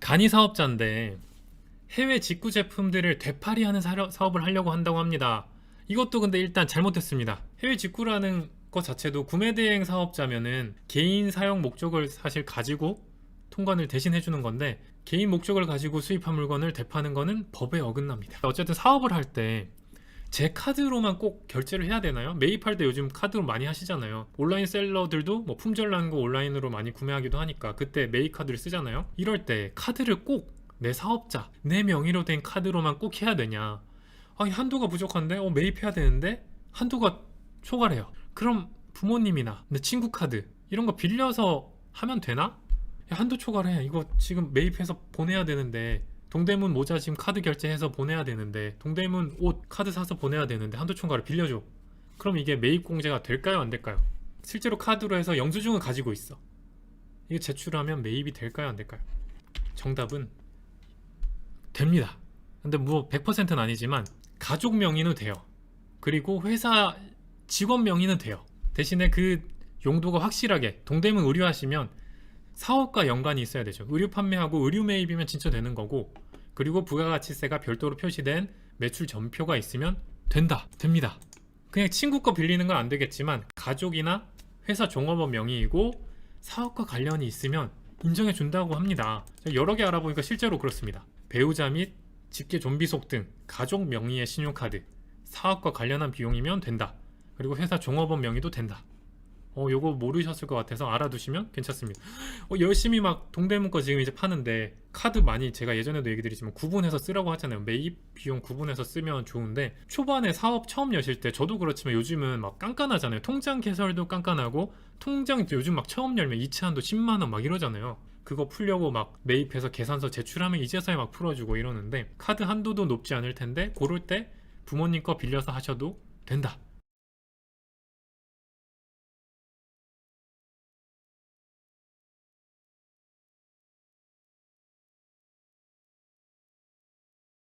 간이 사업자인데 해외 직구 제품들을 되팔이하는 사- 사업을 하려고 한다고 합니다. 이것도 근데 일단 잘못됐습니다. 해외 직구라는 것 자체도 구매 대행 사업자면은 개인 사용 목적을 사실 가지고 통관을 대신 해주는 건데 개인 목적을 가지고 수입한 물건을 대파는 거는 법에 어긋납니다. 어쨌든 사업을 할 때 제 카드로만 꼭 결제를 해야 되나요? 매입할 때 요즘 카드로 많이 하시잖아요. 온라인 셀러들도 뭐 품절 난 거 온라인으로 많이 구매하기도 하니까 그때 매입 카드를 쓰잖아요. 이럴 때 카드를 꼭 내 사업자, 내 명의로 된 카드로만 꼭 해야 되냐? 아니 한도가 부족한데 어, 매입해야 되는데 한도가 초과래요. 그럼 부모님이나 내 친구 카드 이런 거 빌려서 하면 되나? 야, 한도 초과래. 이거 지금 매입해서 보내야 되는데 동대문 모자 지금 카드 결제해서 보내야 되는데 동대문 옷 카드 사서 보내야 되는데 한도 초과를 빌려줘. 그럼 이게 매입 공제가 될까요? 안 될까요? 실제로 카드로 해서 영수증을 가지고 있어. 이게 제출하면 매입이 될까요? 안 될까요? 정답은 됩니다. 근데 뭐 100%는 아니지만 가족 명의는 돼요. 그리고 회사 직원 명의는 돼요. 대신에 그 용도가 확실하게 동대문 의류하시면 사업과 연관이 있어야 되죠. 의류 판매하고 의류 매입이면 진짜 되는 거고 그리고 부가가치세가 별도로 표시된 매출 전표가 있으면 된다. 됩니다. 그냥 친구 거 빌리는 건 안 되겠지만 가족이나 회사 종업원 명의이고 사업과 관련이 있으면 인정해 준다고 합니다. 여러 개 알아보니까 실제로 그렇습니다. 배우자 및 직계 좀비속 등 가족 명의의 신용카드, 사업과 관련한 비용이면 된다. 그리고 회사 종업원 명의도 된다. 어, 요거 모르셨을 것 같아서 알아두시면 괜찮습니다. 어, 열심히 막 동대문 거 지금 이제 파는데 카드 많이 제가 예전에도 얘기 드리지만 구분해서 쓰라고 하잖아요. 매입 비용 구분해서 쓰면 좋은데 초반에 사업 처음 여실 때 저도 그렇지만 요즘은 막 깐깐하잖아요. 통장 개설도 깐깐하고 통장 요즘 막 처음 열면 이체한도 10만 원 막 이러잖아요. 그거 풀려고 막 매입해서 계산서 제출하면 이제서야 막 풀어주고 이러는데 카드 한도도 높지 않을 텐데 고를 때 부모님 거 빌려서 하셔도 된다.